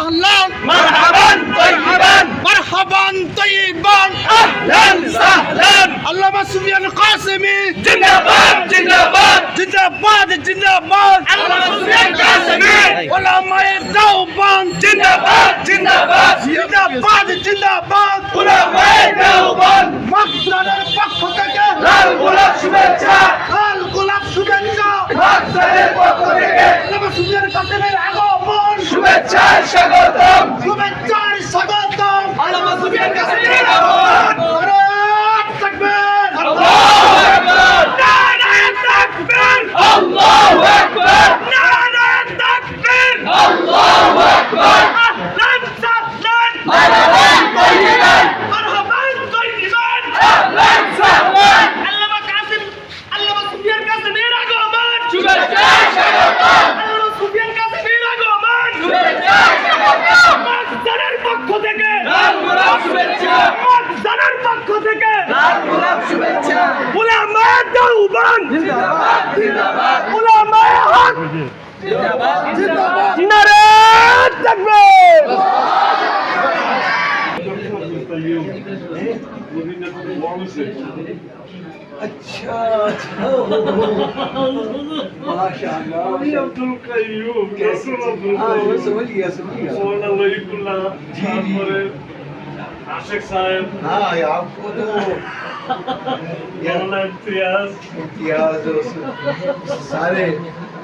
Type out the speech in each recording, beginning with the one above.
আহলান মারহাবান তাইয়িবান মারহাবান তাইয়িবান আহলান সাহলান। আল্লামা সুফিয়ান কাসেমি। জিন্দাবাদ জিন্দাবাদ। জিন্দাবাদ জিন্দাবাদ। আল্লামা সুফিয়ান কাসেমি। ওলামায়ে দাওবান। জিন্দাবাদ জিন্দাবাদ। জিন্দাবাদ জিন্দাবাদ। শুভেচ্ছায় স্বাগতম। শুভেচ্ছার স্বাগতম। आंदोलन नारे तकबीर। अच्छा, अच्छा। अब्दुल कयूम कैसे? हाँ समझ गया समझ गया। जी जी। नाशिक साहेब हाँ आपको तो इम्तियाज इम्तियाज सारे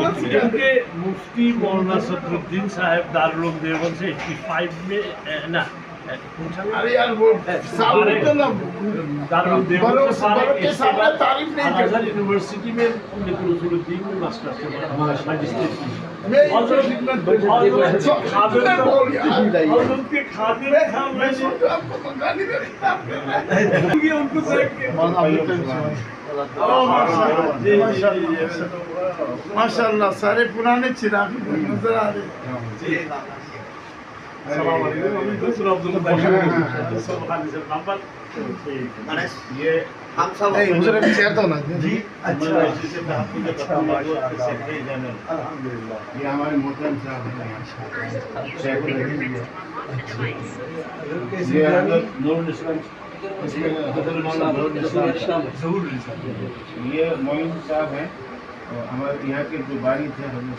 क्योंकि मुफ्ती मौलाना सदरुद्दीन साहब दारुल देवबंद से 85 में ना? अरे यार वो सामने तो ना बड़ों- सारे बड़ों के सामने तारीफ़ नहीं करते। यूनिवर्सिटी में निकुलुद्दीन में मास्टर्स रहा है। जी, जी, माशाल्लाह सारे पुराने चिराग नज़र आ रहे। ये हम सब हैं शेयर तो ना जी अच्छा ये हमारे मोहतरम साहब कैसे ये। ये मोइन साहब हैं हमारे यहाँ के जो बारी थे हज़रत